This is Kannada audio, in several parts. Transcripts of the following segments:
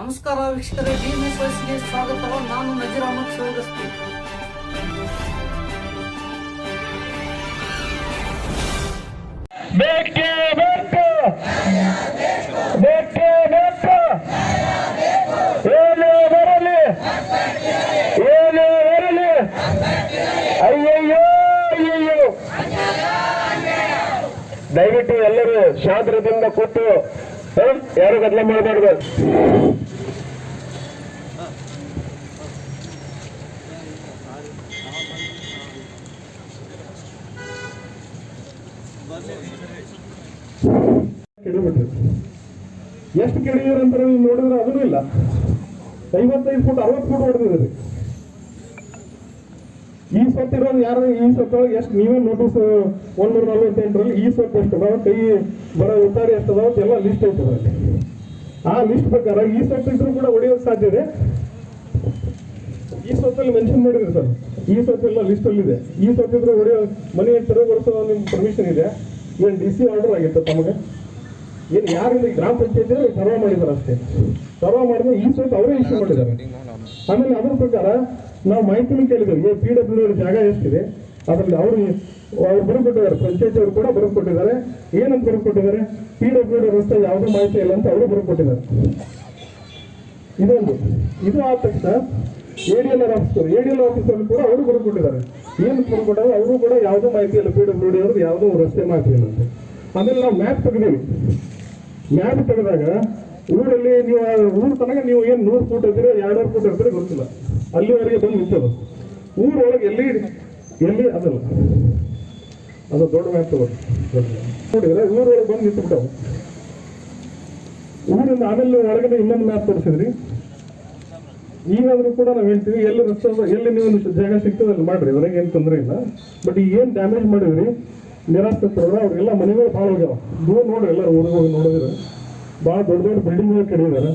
ನಮಸ್ಕಾರ ವೀಕ್ಷಕರೇ ವಯಸ್ಸಿಗೆ ಸ್ವಾಗತ ನಾನು ನಜೀರ್ ಅಹಮದ್ ಶಿವಗಸ್ತಿ ಬೇಕೇ ಬೇಕು. ಬೇಕೇ ಬೇಕು. ಏನೇ ಬರಲಿ ಅಯ್ಯಯ್ಯೋ ಅಯ್ಯಯ್ಯೋ. ದಯವಿಟ್ಟು ಎಲ್ಲರೂ ಶಾಂತ್ರದಿಂದ ಕೂತು? ಯಾರು ಗದ್ದಲ ಮಾಡಬಾರ್ದು? ಎಷ್ಟು ಕೆಡಿದಾರೆ ಅಂತ ನೀವು ನೋಡಿದ್ರೆ ಅದೂ ಇಲ್ಲ. ಐವತ್ತೈದು ಫುಟ್, ಅರವತ್ತು ಫುಟ್ ಹೊಡೆದಿದ್ರಿ ಈ ಸೊತ್ತಿರೋದು ಯಾರು? ಈ ಸೊತ್ತೊಳಗೆ ಎಷ್ಟು? ನೀವೇ ನೋಟಿಸ್ ಒಂದೂರ ನಲ್ವತ್ತೆಂಟರಲ್ಲಿ ಈ ಸೊತ್ತು ಎಷ್ಟು ಅದಾವ? ಕೈ ಬರೋ ಉತ್ತಾರಿ ಎಷ್ಟು ಅದಾವ? ಎಲ್ಲ ಲಿಸ್ಟ್ ಐತೆ ಆ ಲಿಸ್ಟ್ ಪ್ರಕಾರ ಈ ಸೊತ್ತು ಇದ್ರೂ ಕೂಡ ಹೊಡೆಯೋದು ಸಾಧ್ಯ ಇದೆ. ಈ ಸೊತ್ತಲ್ಲಿ ಮೆನ್ಷನ್ ಮಾಡಿದ್ರಿ ಸರ್. ಈ ಸೊತ್ತೆಲ್ಲ ಲಿಸ್ಟ್ ಅಲ್ಲಿ ಇದೆ. ಈ ಸೊತ್ತಿದ್ರೆ ಹೊಡೆಯೋ ಮನೆ ತೆರವುಗೊಳಿಸೋ ನಿಮ್ಗೆ ಪರ್ಮಿಷನ್ ಇದೆ. ಇವನ್ ಡಿ ಸಿ ಆರ್ಡರ್ ಆಗಿತ್ತು ತಮಗೆ. ಏನು ಯಾರು ಇಲ್ಲಿ ಗ್ರಾಮ ಪಂಚಾಯತಿ ಸರ್ವ ಮಾಡಿದ್ದಾರೆ ಅಷ್ಟೇ. ಸರ್ವ ಮಾಡಿದ್ರೆ ಈ ಸ್ವಲ್ಪ ಅವರೇ ಇಶ್ಯೂ ಮಾಡಿದ್ದಾರೆ. ಆಮೇಲೆ ಅದ್ರ ಪ್ರಕಾರ ನಾವು ಮಾಹಿತಿನೂ ಕೇಳಿದ್ದೇವೆ. ಪಿ ಡಬ್ಲ್ಯೂ ಜಾಗ ಎಷ್ಟಿದೆ? ಅದರಲ್ಲಿ ಅವರು ಅವ್ರು ಬರ್ಕೊಟ್ಟಿದ್ದಾರೆ ಪಂಚಾಯತ್ ಅವರು ಕೂಡ ಬರ್ಕೊಟ್ಟಿದ್ದಾರೆ ಏನಂತ ಬರ್ಕೊಟ್ಟಿದ್ದಾರೆ ಪಿ ಡಬ್ಲ್ಯೂ ರಸ್ತೆ ಯಾವುದೇ ಮಾಹಿತಿ ಇಲ್ಲ ಅಂತ ಅವರು ಬರ್ಕೊಟ್ಟಿದ್ದಾರೆ ಇದೊಂದು. ಇದು ಆದ ತಕ್ಷಣ A D L R officer A D L officer ಕೂಡ ಅವರು ಬರ್ಕೊಟ್ಟಿದ್ದಾರೆ ಏನು ಬರೆದುಕೊಟ್ಟಾರೆ ಅವರು ಕೂಡ ಯಾವುದೂ ಮಾಹಿತಿ ಇಲ್ಲ. ಪಿ ಡಬ್ಲ್ಯೂ ಡಿ ಅವ್ರದ್ದು ಯಾವುದೋ ರಸ್ತೆ ಮಾಹಿತಿ ಇಲ್ಲ ಅಂತ. ಆಮೇಲೆ ನಾವು ಮ್ಯಾಪ್ ತೆಗೆದೀವಿ ಮ್ಯಾಪ್ ತೆಗೆದಾಗ ಊರಲ್ಲಿ ನೀವು ಊರ್ ತನಕ ನೀವು ಏನು ನೂರು ಫೂಟ್ ಇದ್ದೀರೋ ಎರಡೂರು ಫೂಟ್ ಇರ್ತೀರೋ ಗೊತ್ತಿಲ್ಲ. ಅಲ್ಲಿವರೆಗೆ ಬಂದು ನಿಂತದ ಊರೊಳಗೆ ಎಲ್ಲಿ ಎಲ್ಲಿ ಅದಲ್ಲ. ಅದು ದೊಡ್ಡ ಮ್ಯಾಪ್ ತಗೋರಿ ನೋಡಿದ್ರೆ ಊರೊಳಗೆ ಬಂದು ನಿಂತುಬಿಟ್ಟವು. ಊರಿಂದ ಆಮೇಲೆ ಒಳಗಡೆ ಇನ್ನೊಂದು ಮ್ಯಾಪ್ ತೋರಿಸಿದ್ರಿ. ಈಗಾದರೂ ಕೂಡ ನಾವು ಹೇಳ್ತೀವಿ ಎಲ್ಲಿ ಅದ, ಎಲ್ಲಿ ನೀವು ಜಾಗ ಸಿಗ್ತದೆ ಅಲ್ಲಿ ಮಾಡ್ರಿ. ಅದ್ರಾಗ ಏನು ತೊಂದರೆ ಇಲ್ಲ. ಬಟ್ ಈಗ ಏನು ಡ್ಯಾಮೇಜ್ ಮಾಡಿದ್ರಿ ನಿರಾಶ್ರಿತರು ಅವ್ರಿಗೆಲ್ಲ ಮನೆಗಳು ಭಾಳ ಹೋಗ್ಯಾವ ದೂರ ನೋಡ್ರಿ ಎಲ್ಲರೂ ಊರಿಗೆ ಹೋಗಿ ನೋಡಿದ್ರೆ. ಭಾಳ ದೊಡ್ಡ ದೊಡ್ಡ ಬಿಲ್ಡಿಂಗ್ಗಳು ಕಡಿದಾರೆ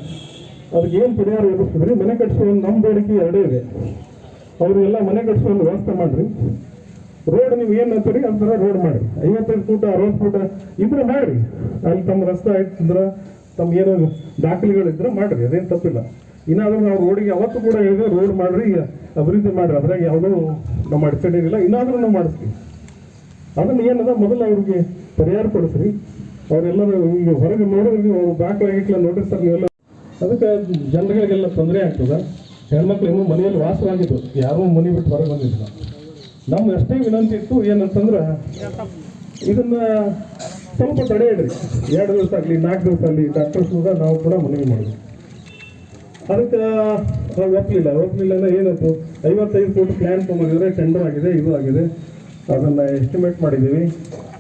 ಅದಕ್ಕೆ ಏನು ಪರಿಹಾರ ಎದುರಿಸಿದ್ರಿ ಮನೆ ಕಟ್ಟಿಸೋ ನಮ್ಮ ಬೇಡಿಕೆ ಎರಡೇ ಇದೆ. ಅವ್ರಿಗೆಲ್ಲ ಮನೆ ಕಟ್ಟಿಸೋ ಒಂದು ವ್ಯವಸ್ಥೆ ಮಾಡಿರಿ. ರೋಡ್ ನೀವು ಏನು ಅಂತೀರಿ? ಅಂತರ ರೋಡ್ ಮಾಡಿ ಐವತ್ತೈದು ಫೂಟ, ಅರವತ್ತು ಫೂಟ ಇದ್ರೆ ಮಾಡಿರಿ. ಅಲ್ಲಿ ತಮ್ಮ ರಸ್ತೆ ಆಯ್ತಂದ್ರೆ, ತಮ್ಮ ಏನೋ ದಾಖಲೆಗಳಿದ್ರೆ ಮಾಡಿರಿ. ಅದೇನು ತಪ್ಪಿಲ್ಲ. ಇನ್ನಾದ್ರೂ ನಾವು ರೋಡಿಗೆ ಅವತ್ತು ಕೂಡ ಹೇಳಿದ್ರೆ ರೋಡ್ ಮಾಡ್ರಿ, ಅಭಿವೃದ್ಧಿ ಮಾಡಿರಿ. ಅದ್ರಾಗ ಯಾವುದೂ ಅಡಚಣೆ ಇಲ್ಲ ಇನ್ನಾದ್ರೂ ನಾವು ಮಾಡಿಸ್ತೀವಿ. ಅದನ್ನ ಏನದ? ಮೊದಲು ಅವ್ರಿಗೆ ಪರಿಹಾರ ಕೊಡಿಸ್ರಿ. ಅವರೆಲ್ಲರೂ ಈಗ ಹೊರಗೆ ನೋಡಿದ್ರೆ ನೀವು ಬ್ಯಾಕ್ ಲಾಗಿಟ್ಲ ನೋಡಿರ್ತಾರೆ ನೀವೆಲ್ಲ. ಅದಕ್ಕೆ ಜನಗಳಿಗೆಲ್ಲ ತೊಂದರೆ ಆಗ್ತದೆ. ಹೆಣ್ಮಕ್ಳು ಇನ್ನೂ ಮನೆಯಲ್ಲಿ ವಾಸವಾಗಿದ್ದು. ಯಾರೂ ಮನೆ ಬಿಟ್ಟು ಹೊರಗೆ ಬಂದಿದ್ದಿಲ್ಲ ನಮ್ಮ ಎಷ್ಟೇ ವಿನಂತಿ ಇತ್ತು. ಏನಂತಂದ್ರೆ, ಇದನ್ನ ಸ್ವಲ್ಪ ತಡೆ ಇಡ್ರಿ ಎರಡು ದಿವಸ ಆಗಲಿ, ನಾಲ್ಕು ದಿವಸ ಆಗಲಿ ಡಾಕ್ಟರ್ಸ್ ಕೂಡ ನಾವು ಕೂಡ ಮನವಿ ಮಾಡಿದ್ವಿ. ಅದಕ್ಕೆ ಒಪ್ಪಲಿಲ್ಲ ಒಪ್ಪಲಿಲ್ಲ ಏನಾಯ್ತು? ಐವತ್ತೈದು ಕೋಟಿ ಪ್ಲ್ಯಾನ್ ತೊಗೊಂಡಿದ್ರೆ ಟೆಂಡರ್ ಆಗಿದೆ, ಇದು ಆಗಿದೆ. ಅದನ್ನ ಎಸ್ಟಿಮೇಟ್ ಮಾಡಿದ್ದೀವಿ.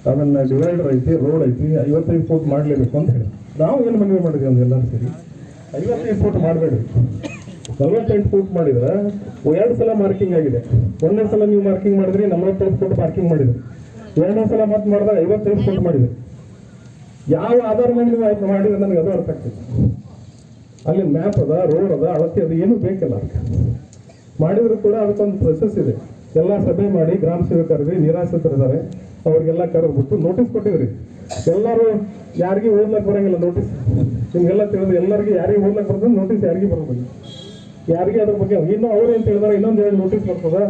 ಅದನ್ನ ಡಿವೈಡರ್ ಐತಿ ರೋಡ್ ಐತಿ ಐವತ್ತೈದು ಫೋಟ್ ಮಾಡಲೇಬೇಕು ಅಂತ ಹೇಳಿ. ನಾವು ಏನು ಮನವಿ ಮಾಡಿದ್ವಿ ಅಂದ್ರೆ ಎಲ್ಲರೂ ಸೇರಿ? ಐವತ್ತೈದು ಫೋಟ್ ಮಾಡಬೇಡ್ರಿ. ನಲವತ್ತೆಂಟು ಫೋಟ್ ಮಾಡಿದ್ರೆ ಎರಡು ಸಲ ಮಾರ್ಕಿಂಗ್ ಆಗಿದೆ. ಒಂದನೇ ಸಲ ನೀವು ಮಾರ್ಕಿಂಗ್ ಮಾಡಿದ್ರಿ, ನಲವತ್ತೈದು ಫೋಟ್ ಮಾರ್ಕಿಂಗ್ ಮಾಡಿದ್ರಿ. ಎರಡನೇ ಸಲ ಮತ್ತೆ ಮಾಡಿದಾಗ ಐವತ್ತೈದು ಫೋಟ್ ಮಾಡಿದ್ರಿ. ಯಾವ ಆಧಾರ ಮೇಲೆ ನೀವು ಮಾಡಿದ್ರೆ ನನಗೆ ಅದು ಅರ್ಥ ಆಗ್ತದೆ. ಅಲ್ಲಿ ಮ್ಯಾಪ್ ಅದ ರೋಡ್ ಅದ, ಅಳತೆ ಅದು, ಏನು ಬೇಕಿಲ್ಲ. ಮಾಡಿದ್ರು ಕೂಡ ಅದಕ್ಕೊಂದು ಪ್ರೊಸೆಸ್ ಇದೆ. ಎಲ್ಲ ಸಭೆ ಮಾಡಿ ಗ್ರಾಮ ಸೇವಕರಿಗೆ ನಿರಾಶ್ರಿತರಿದ್ದಾರೆ. ಅವ್ರಿಗೆಲ್ಲ ಕರೆದ್ಬಿಟ್ಟು ನೋಟಿಸ್ ಕೊಟ್ಟಿದ್ರಿ. ಎಲ್ಲರೂ ಯಾರಿಗೂ ಓದ್ಲಕ್ಕೆ ಬರೋಂಗಿಲ್ಲ ನೋಟಿಸ್ ನಿಮ್ಗೆಲ್ಲ ತಿಳಿದು ಎಲ್ಲರಿಗೂ ಯಾರಿಗೆ ಓದ್ಲಕ್ಕೆ ಬರ್ತದೆ ನೋಟಿಸ್ ಯಾರಿಗೂ ಬರೋದಿಲ್ಲ. ಯಾರಿಗೆ ಅದ್ರ ಬಗ್ಗೆ ಇನ್ನೂ ಅವ್ರು ಏನು ತಿಳಿದಾರೆ, ಇನ್ನೊಂದು ಎರಡು ನೋಟಿಸ್ ಬರ್ತದೆ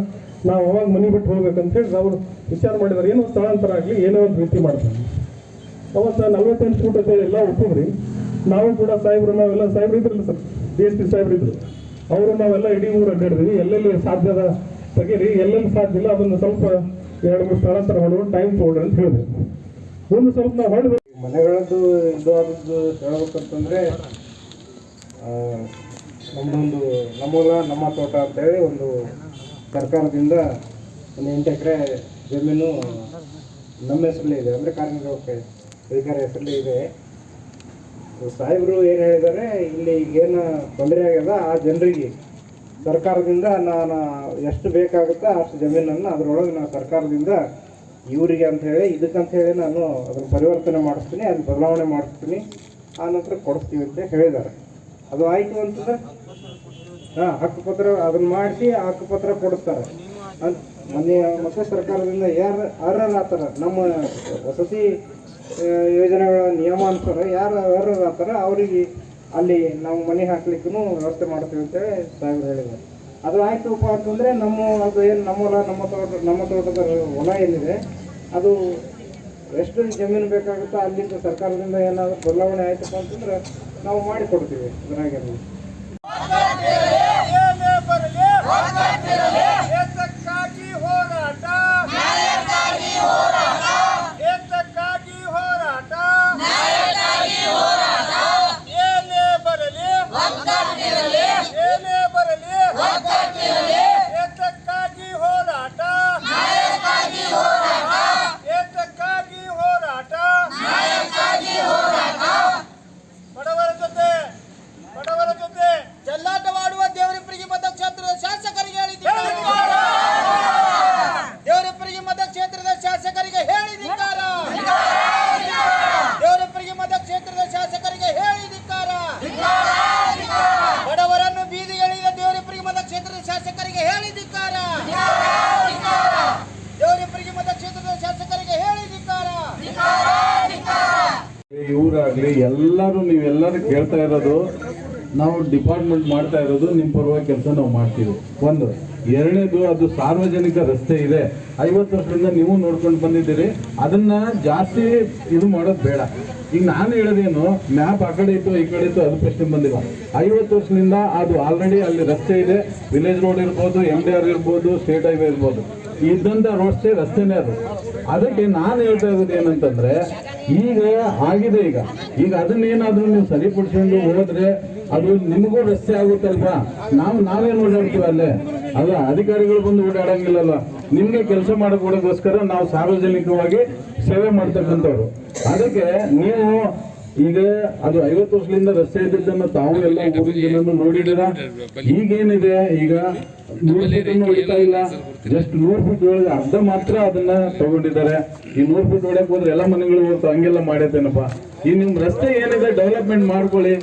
ನಾವು ಅವಾಗ ಮನೆ ಬಿಟ್ಟು ಹೋಗ್ಬೇಕಂತ ಹೇಳಿ ಅವರು ವಿಚಾರ ಮಾಡಿದಾರೆ. ಏನೋ ಸ್ಥಳಾಂತರ ಆಗಲಿ, ಏನೋ ಒಂದು ರೀತಿ ಮಾಡ್ತಾರೆ. ಅವತ್ತು ನಲ್ವತ್ತೆಂಟು ಫೂಟ್ ಅಂತ ಹೇಳಿ ಎಲ್ಲ ಒಪ್ಪಿದ್ರಿ. ನಾವು ಕೂಡ ಸಾಹೇಬ್ರು, ನಾವೆಲ್ಲ ಸಾಹೇಬ್ರು ಇದ್ರಲ್ಲ ಸರ್. ಡಿ ಎಸ್ ಪಿ ಸಾಹೇಬ್ರು ಇದ್ರು. ಅವರು ನಾವೆಲ್ಲ ಇಡೀ ಊರು ಅಡ್ಡಾಡಿದ್ವಿ. ಎಲ್ಲೆಲ್ಲಿ ಸಾಧ್ಯದ ತೆಗೀರಿ ಎಲ್ಲೆಲ್ಲಿ ಸಾಧ್ಯ ಇಲ್ಲ, ಅದನ್ನು ಸ್ವಲ್ಪ ಎರಡು ಮೂರು ಸ್ಥಳಾಂತರ ಮಾಡುವ ಟೈಮ್ ತೊಗೊಳ್ರಿ ಅಂತ ಹೇಳಿದೆ ಒಂದು ಸ್ವಲ್ಪ ನಾವು ಹೊಡೆದು ಮನೆಗಳದ್ದು ಇದು ಆದದ್ದು ಹೇಳ್ಬೇಕಂತಂದ್ರೆ ನಮ್ಮದೊಂದು ನಮ್ಮೂಲ ನಮ್ಮ ತೋಟ ಅಂತೇಳಿ ಒಂದು ಸರ್ಕಾರದಿಂದ ಒಂದು ಎಂಟು ಎಕರೆ ಜಮೀನು ನಮ್ಮ ಹೆಸರಲ್ಲಿ ಇದೆ, ಅಂದರೆ ಕಾರ್ಮಿಕ ಅಧಿಕಾರಿ ಹೆಸರಲ್ಲಿ ಇದೆ. ಸಾಹೇಬರು ಏನು ಹೇಳಿದ್ದಾರೆ, ಇಲ್ಲಿ ಏನು ತೊಂದರೆ ಆಗ್ಯದ, ಆ ಜನರಿಗೆ ಸರ್ಕಾರದಿಂದ ನಾನು ಎಷ್ಟು ಬೇಕಾಗುತ್ತೋ ಅಷ್ಟು ಜಮೀನನ್ನು ಅದರೊಳಗೆ ನಾನು ಸರ್ಕಾರದಿಂದ ಇವರಿಗೆ ಇದಕ್ಕಂತ ಹೇಳಿ ನಾನು ಅದನ್ನು ಪರಿವರ್ತನೆ ಮಾಡಿಸ್ತೀನಿ ಅದು ಬದಲಾವಣೆ ಮಾಡಿಸ್ತೀನಿ. ಆ ನಂತರ ಕೊಡಿಸ್ತೀವಿ ಅಂತ ಹೇಳಿದ್ದಾರೆ. ಅದು ಆಯಿತು ಅಂತಂದ್ರೆ? ಹಾಂ, ಹಕ್ಕುಪತ್ರ ಅದನ್ನು ಮಾಡಿಸಿ ಹಕ್ಕುಪತ್ರ ಕೊಡಿಸ್ತಾರೆ. ಅಂತ ಮೊನ್ನೆ ಮತ್ತೆ ಸರ್ಕಾರದಿಂದ ಯಾರು ಅರ್ಹರ ಆತರ ನಮ್ಮ ವಸತಿ ಯೋಜನೆಗಳ ಯೋಜನೆಗಳ ನಿಯಮಾನುಸಾರ ಯಾರು ಅರ್ಹರ ಆತರ ಅವರಿಗೆ ಅಲ್ಲಿ ನಾವು ಮನೆ ಹಾಕ್ಲಿಕ್ಕೂ ವ್ಯವಸ್ಥೆ ಮಾಡ್ತೀವಿ ಅಂತೇಳಿ ಸಾಹೇಬ್ರು ಹೇಳಿದ್ದಾರೆ. ಅದು ಆಯಿತುಪ್ಪ ಅಂತಂದರೆ ನಮ್ಮ ಅದು ಏನು ನಮ್ಮ ಹೊಲ, ನಮ್ಮ ತೋಟ, ನಮ್ಮ ತೋಟದ ಹೊಲ ಏನಿದೆ, ಅದು ಎಷ್ಟು ಜಮೀನು ಬೇಕಾಗುತ್ತೋ ಅಲ್ಲಿಂದ ಸರ್ಕಾರದಿಂದ ಏನಾದರೂ ಬದಲಾವಣೆ ಆಯಿತಪ್ಪ ಅಂತಂದ್ರೆ ನಾವು ಮಾಡಿ ಕೊಡ್ತೀವಿ ಶಾಸಕರಿಗೆ ದೇವರಿಬ್ಬರಿಗೆ ಮತ ಕ್ಷೇತ್ರದ ಶಾಸಕರಿಗೆ ಹೇಳಿದ್ದಾರ ಇವರಾಗ್ಲಿ ಎಲ್ಲರೂ ನೀವೆಲ್ಲರೂ ಕೇಳ್ತಾ ಇರೋದು, ನಾವು ಡಿಪಾರ್ಟ್ಮೆಂಟ್ ಮಾಡ್ತಾ ಇರೋದು ನಿಮ್ಮ ಪರವಾಗಿ ಕೆಲಸ ನಾವು ಮಾಡ್ತೀವಿ. ಒಂದು, ಎರಡನೇದು ಅದು ಸಾರ್ವಜನಿಕ ರಸ್ತೆ ಇದೆ. ಐವತ್ತು ವರ್ಷದಿಂದ ನೀವು ನೋಡ್ಕೊಂಡು ಬಂದಿದ್ದೀರಿ. ಅದನ್ನ ಜಾಸ್ತಿ ಇದು ಮಾಡೋದು ಬೇಡ. ಈಗ ನಾನು ಹೇಳೋದೇನು, ಮ್ಯಾಪ್ ಆ ಕಡೆ ಇತ್ತು, ಈ ಕಡೆ ಇತ್ತು, ಅದು ಪ್ರಶ್ನೆ ಬಂದಿಲ್ಲ. ಐವತ್ತು ವರ್ಷದಿಂದ ಅದು ಆಲ್ರೆಡಿ ಅಲ್ಲಿ ರಸ್ತೆ ಇದೆ. ವಿಲೇಜ್ ರೋಡ್ ಇರ್ಬೋದು ಎಂ ಡಿ ಆರ್ ಇರ್ಬೋದು ಸ್ಟೇಟ್ ಹೈವೇ ಇರ್ಬೋದು. ಇದ್ದಂಥ ರೋಡ್ಸೇ ರಸ್ತೆನೇ ಅದು. ಅದಕ್ಕೆ ನಾನು ಹೇಳ್ತಾ ಇರೋದು ಏನಂತಂದ್ರೆ, ಈಗ ಆಗಿದೆ ಈಗ. ಈಗ ಅದನ್ನೇನಾದರೂ ನೀವು ಸರಿಪಡಿಸ್ಕೊಂಡು ಹೋದ್ರೆ ಅದು ನಿಮಗೂ ರಸ್ತೆ ಆಗುತ್ತಲ್ವಾ? ನಾವು ನಾವೇನು ಓಡಾಡ್ತೀವಿ ಅಲ್ಲೇ. ಅಲ್ಲ, ಅಧಿಕಾರಿಗಳು ಬಂದು ಓಡಾಡಂಗಿಲ್ಲಲ್ಲ. ನಿಮಗೆ ಕೆಲಸ ಮಾಡೋಕ್ಕೋಸ್ಕರ ನಾವು ಸಾರ್ವಜನಿಕವಾಗಿ ಸೇವೆ ಮಾಡ್ತಕ್ಕಂಥವ್ರು. ಅದಕ್ಕೆ ನೀವು ಈಗ ಅದು ಐವತ್ತು ವರ್ಷದಿಂದ ರಸ್ತೆ ಇದ್ದಿದ್ದನ್ನ ತಾವು ಎಲ್ಲ ಊರಿನ ಜನರು ನೋಡಿದ್ದೀರಾ? ಈಗೇನಿದೆ? ಈಗ ನೂರು ಫೀಟನ್ನು ಹೊಡಿತಾ ಇಲ್ಲ. ಜಸ್ಟ್ ನೂರು ಫೀಟ್ ಒಳಗೆ ಅರ್ಧ ಮಾತ್ರ ಅದನ್ನ ತಗೊಂಡಿದ್ದಾರೆ. ಈ ನೂರು ಫೀಟ್ ಒಳಗೆ ಹೋದ್ರೆ ಎಲ್ಲ ಮನೆಗಳು ಹೋಗ್ತು ಹಂಗೆಲ್ಲ ಮಾಡೈತೇನಪ್ಪ ಈ ನಿಮ್ ರಸ್ತೆ ಏನಿದೆ ಡೆವಲಪ್ಮೆಂಟ್ ಮಾಡ್ಕೊಳ್ಳಿ.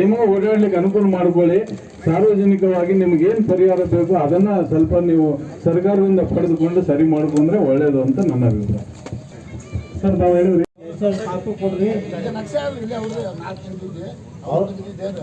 ನಿಮಗೆ ಓಡಾಡ್ಲಿಕ್ಕೆ ಅನುಕೂಲ ಮಾಡ್ಕೊಳ್ಳಿ. ಸಾರ್ವಜನಿಕವಾಗಿ ನಿಮ್ಗೆ ಏನ್ ಪರಿಹಾರ ಬೇಕು ಅದನ್ನ ಸ್ವಲ್ಪ ನೀವು ಸರ್ಕಾರದಿಂದ ಪಡೆದುಕೊಂಡು ಸರಿ ಮಾಡ್ಕೊಂಡ್ರೆ ಒಳ್ಳೇದು ಅಂತ ನನ್ನ ಅಭಿಪ್ರಾಯ. ಸರ್ ನಾವು ಹೇಳಿದ್ರಿ. ಸರ್ ಸಾಕು ಕೊಡ್ರಿ. ನಕ್ಷೆ ಆದ್ರೆ ಇಲ್ಲೇ ಅವ್ರದ್ದು ಇದೆ ಇದು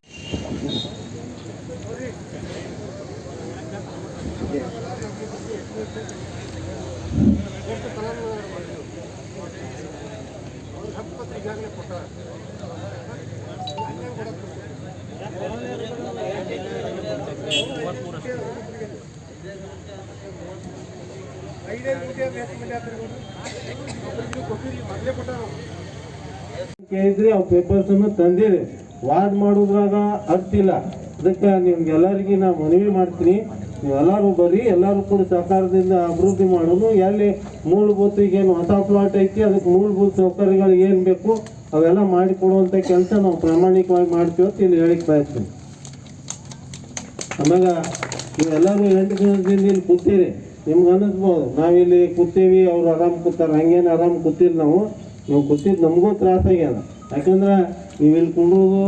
ಕೇಳಿದ್ರಿ ಅವ್ರ ಪೇಪರ್ಸ್ ಅನ್ನು ತಂದಿರಿ. ವಾರ್ಡ್ ಮಾಡೋದ್ರಾಗ ಅರ್ತಿಲ್ಲ ಅದಕ್ಕೆ ನಿಮ್ಗೆಲ್ಲರಿಗೆ ನಾ ಮನವಿ ಮಾಡ್ತೀನಿ. ನೀವು ಎಲ್ಲರೂ ಬರ್ರಿ, ಎಲ್ಲರೂ ಕೂಡ ಸಹಕಾರದಿಂದ ಅಭಿವೃದ್ಧಿ ಮಾಡೋನು ಎಲ್ಲಿ ಮೂಲಭೂತ ಈಗೇನು ಹೊಸ ಪ್ಲಾಟ್ ಐತಿ, ಅದಕ್ಕೆ ಮೂಲಭೂತ ಸೌಕರ್ಯಗಳು ಏನು ಬೇಕು ಅವೆಲ್ಲ ಮಾಡಿಕೊಡುವಂಥ ಕೆಲಸ ನಾವು ಪ್ರಾಮಾಣಿಕವಾಗಿ ಮಾಡ್ತೀವಿ ಅಂತ ಇಲ್ಲಿ ಹೇಳಿಕ್ ಬಯಸ್ತೀನಿ. ಆಮ್ಯಾಗ ನೀವೆಲ್ಲರೂ ಎಂಟು ದಿನದಿಂದ ಇಲ್ಲಿ ಕೂತೀರಿ. ನಿಮ್ಗೆ ಅನ್ನಿಸ್ಬೋದು ನಾವಿಲ್ಲಿ ಕೂತೀವಿ, ಅವ್ರು ಆರಾಮ್ ಕೂತಾರೆ, ಹಂಗೇನು ಆರಾಮ್ ಕೂತಿಲ್ಲ ನಾವು. ನೀವು ಕೂತಿದ್ದು ನಮಗೂ ತ್ರಾಸ ಆಗ್ಯದ. ಯಾಕಂದ್ರೆ ನೀವು ಇಲ್ಲಿ ಕುಂಡ್ರದು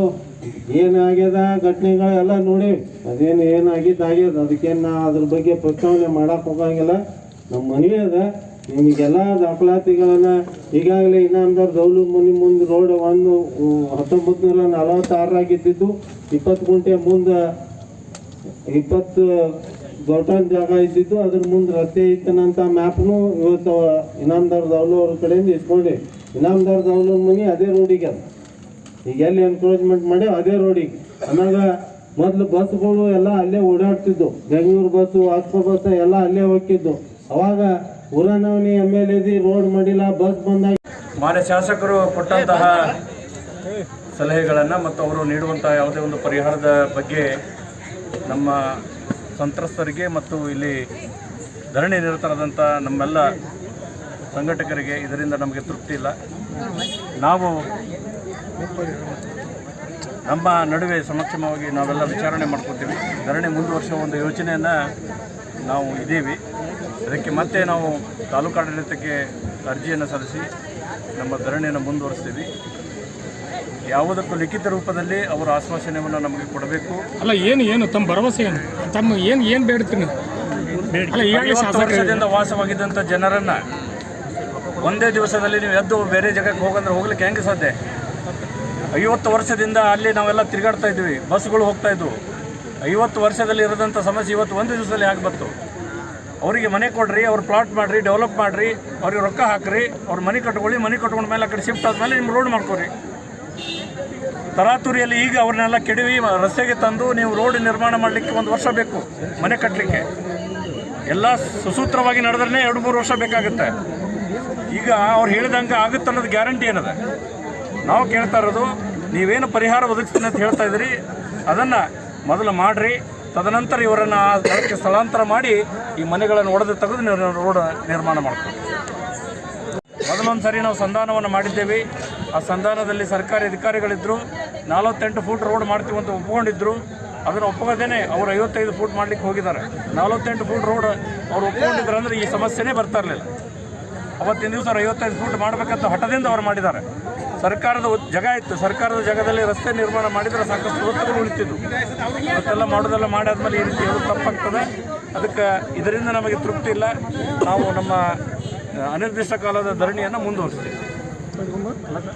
ಏನಾಗ್ಯದ ಘಟನೆಗಳು ಎಲ್ಲ ನೋಡಿ, ಅದೇನು ಏನಾಗಿದ್ದು ಆಗ್ಯದ. ಅದಕ್ಕೇನು ಅದ್ರ ಬಗ್ಗೆ ಪ್ರಸ್ತಾವನೆ ಮಾಡಕ್ಕೆ ಹೋಗಂಗಿಲ್ಲ. ನಮ್ಮ ಮನವಿ ಅದ, ನಿಮಗೆಲ್ಲ ದಾಖಲಾತಿಗಳನ್ನು ಈಗಾಗಲೇ ಇನಾಮದಾರ್ ದೌಲು ಮನೆ ಮುಂದೆ ರೋಡ್ ಒಂದು ಹತ್ತೊಂಬತ್ತು ನೂರ ನಲವತ್ತಾರಾಗಿದ್ದು ಇಪ್ಪತ್ತು ಗುಂಟೆ ಮುಂದೆ ಇಪ್ಪತ್ತು ದೊಡ್ಡ ಜಾಗ ಇದ್ದಿದ್ದು ಅದ್ರ ಮುಂದೆ ರಸ್ತೆ ಇತ್ತನಂತ ಮ್ಯಾಪ್ನು ಇವತ್ತು ಇನಾಮದಾರ್ ದೌಲು ಅವ್ರ ಕಡೆಯಿಂದ ಇಟ್ಕೊಂಡು ಇನಾಮದಾರ್ ದೌಲು ಮನಿ ಅದೇ ರೋಡಿಗೆ ಅದ. ಈಗ ಎಲ್ಲಿ ಎನ್ಕರೇಜ್ಮೆಂಟ್ ಮಾಡಿ ಅದೇ ರೋಡಿಗೆ ಆಮ್ಯಾಗ ಮೊದಲು ಬಸ್ಗಳು ಎಲ್ಲ ಅಲ್ಲೇ ಓಡಾಡ್ತಿದ್ದು ಬೆಂಗಳೂರು ಬಸ್ಸು ಆಸ್ಕೋ ಬಸ್ ಎಲ್ಲ ಅಲ್ಲೇ ಹೋಗ್ತಿದ್ದು ಅವಾಗ ಊರನವನಿ ಎಂ ಎಲ್ ಎದಿ ರೋಡ್ ಮಾಡಿಲ್ಲ, ಬಸ್ ಬಂದಾಗ ಮಾನ್ಯ ಶಾಸಕರು ಕೊಟ್ಟಂತಹ ಸಲಹೆಗಳನ್ನು ಮತ್ತು ಅವರು ನೀಡುವಂತಹ ಯಾವುದೇ ಒಂದು ಪರಿಹಾರದ ಬಗ್ಗೆ ನಮ್ಮ ಸಂತ್ರಸ್ತರಿಗೆ ಮತ್ತು ಇಲ್ಲಿ ಧರಣಿ ನಿರತರಾದಂಥ ನಮ್ಮೆಲ್ಲ ಸಂಘಟಕರಿಗೆ ಇದರಿಂದ ನಮಗೆ ತೃಪ್ತಿ ಇಲ್ಲ. ನಾವು ನಮ್ಮ ನಡುವೆ ಸಮಕ್ಷಮವಾಗಿ ನಾವೆಲ್ಲ ವಿಚಾರಣೆ ಮಾಡ್ಕೊತೀವಿ. ಧರಣಿ ಮುಂದುವರಿಸುವ ಒಂದು ಯೋಚನೆಯನ್ನು ನಾವು ಇದ್ದೀವಿ. ಅದಕ್ಕೆ ಮತ್ತೆ ನಾವು ತಾಲೂಕಾಡಳಿತಕ್ಕೆ ಅರ್ಜಿಯನ್ನು ಸಲ್ಲಿಸಿ ನಮ್ಮ ಧರಣಿಯನ್ನು ಮುಂದುವರಿಸ್ತೀವಿ. ಯಾವುದಕ್ಕೂ ಲಿಖಿತ ರೂಪದಲ್ಲಿ ಅವರ ಆಶ್ವಾಸನೆಯನ್ನು ನಮಗೆ ಕೊಡಬೇಕು. ಅಲ್ಲ ಏನು ಏನು ತಮ್ಮ ಭರವಸೆ ಏನು? ತಮ್ಮ ಏನು ಏನು ಬೇಡ್ತೀನಿ ವರ್ಷದಿಂದ ವಾಸವಾಗಿದ್ದಂಥ ಜನರನ್ನು ಒಂದೇ ದಿವಸದಲ್ಲಿ ನೀವು ಎದ್ದು ಬೇರೆ ಜಾಗಕ್ಕೆ ಹೋಗಂದ್ರೆ ಹೋಗ್ಲಿಕ್ಕೆ ಹೆಂಗೆ ಸಾಧ್ಯ? ಐವತ್ತು ವರ್ಷದಿಂದ ಅಲ್ಲಿ ನಾವೆಲ್ಲ ತಿರುಗಾಡ್ತಾ ಇದ್ವಿ ಬಸ್ಗಳು ಹೋಗ್ತಾ ಇದ್ವು. ಐವತ್ತು ವರ್ಷದಲ್ಲಿ ಇರದಂಥ ಸಮಸ್ಯೆ ಇವತ್ತು ಒಂದು ದಿವಸದಲ್ಲಿ ಆಗ್ಬತ್ತು ಬಂತು. ಅವರಿಗೆ ಮನೆ ಕೊಡ್ರಿ ಅವ್ರು ಪ್ಲಾಟ್ ಮಾಡಿರಿ ಡೆವಲಪ್ ಮಾಡಿರಿ ಅವ್ರಿಗೆ ರೊಕ್ಕ ಹಾಕ್ರಿ ಅವ್ರ ಮನೆ ಕಟ್ಕೊಳ್ಳಿ ಮನೆ ಕಟ್ಕೊಂಡ ಮೇಲೆ ಆ ಕಡೆ ಶಿಫ್ಟ್ ಆದಮೇಲೆ ನಿಮ್ಮ ರೋಡ್ ಮಾಡ್ಕೊರಿ. ತರಾತುರಿಯಲ್ಲಿ ಈಗ ಅವ್ರನ್ನೆಲ್ಲ ಕೆಡವಿ, ರಸ್ತೆಗೆ ತಂದು ನೀವು ರೋಡ್ ನಿರ್ಮಾಣ ಮಾಡಲಿಕ್ಕೆ ಒಂದು ವರ್ಷ ಬೇಕು, ಮನೆ ಕಟ್ಟಲಿಕ್ಕೆ ಎಲ್ಲ ಸುಸೂತ್ರವಾಗಿ ನಡೆದ್ರೆ ಎರಡು ಮೂರು ವರ್ಷ ಬೇಕಾಗುತ್ತೆ. ಈಗ ಅವ್ರು ಹೇಳಿದಂಗೆ ಆಗುತ್ತೆ ಅನ್ನೋದು ಗ್ಯಾರಂಟಿ ಏನದ? ನಾವು ಕೇಳ್ತಾ ಇರೋದು, ನೀವೇನು ಪರಿಹಾರ ಒದಗಿಸ್ತೀನಿ ಅಂತ ಹೇಳ್ತಾ ಇದ್ದೀರಿ, ಅದನ್ನು ಮೊದಲು ಮಾಡಿರಿ, ತದನಂತರ ಇವರನ್ನು ಆ ಸ್ಥಳಕ್ಕೆ ಸ್ಥಳಾಂತರ ಮಾಡಿ ಈ ಮನೆಗಳನ್ನು ಒಡೆದು ತೆಗೆದು ರೋಡ್ ನಿರ್ಮಾಣ ಮಾಡ್ತೀವಿ ಮೊದಲೊಂದು ಸರಿ ನಾವು ಸಂಧಾನವನ್ನು ಮಾಡಿದ್ದೇವೆ. ಆ ಸಂಧಾನದಲ್ಲಿ ಸರ್ಕಾರಿ ಅಧಿಕಾರಿಗಳಿದ್ದರು ನಲವತ್ತೆಂಟು ಫೂಟ್ ರೋಡ್ ಮಾಡ್ತೀವಿ ಅಂತ ಒಪ್ಕೊಂಡಿದ್ರು. ಅದನ್ನು ಒಪ್ಪಗೋದೇನೆ ಅವರು ಐವತ್ತೈದು ಫೂಟ್ ಮಾಡ್ಲಿಕ್ಕೆ ಹೋಗಿದ್ದಾರೆ. ನಲವತ್ತೆಂಟು ಫೂಟ್ ರೋಡ್ ಅವ್ರು ಒಪ್ಕೊಂಡಿದ್ರು ಅಂದರೆ ಈ ಸಮಸ್ಯೆನೇ ಬರ್ತಾ ಇರಲಿಲ್ಲ. ಅವತ್ತಿನ ದಿವಸ ಅವ್ರು ಐವತ್ತೈದು ಫೂಟ್ ಮಾಡಬೇಕಂತ ಹಠದಿಂದ ಅವ್ರು ಮಾಡಿದ್ದಾರೆ. ಸರ್ಕಾರದ ಜಾಗ ಇತ್ತು. ಸರ್ಕಾರದ ಜಾಗದಲ್ಲಿ ರಸ್ತೆ ನಿರ್ಮಾಣ ಮಾಡಿದರೆ ಸಾಕಷ್ಟು ಒತ್ತುಗಳು ಉಳಿತಿದ್ದು ಇವತ್ತೆಲ್ಲ ಮಾಡೋದೆಲ್ಲ ಮಾಡಾದ್ಮೇಲೆ ಈ ರೀತಿ ಹೇಳೋದು ತಪ್ಪಾಗ್ತದೆ. ಅದಕ್ಕೆ ಇದರಿಂದ ನಮಗೆ ತೃಪ್ತಿ ಇಲ್ಲ. ನಾವು ನಮ್ಮ, ಅನಿರ್ದಿಷ್ಟ ಕಾಲದ ಧರಣಿಯನ್ನು ಮುಂದುವರಿಸ್ತೀವಿ. এরকমভাবে খেলাটা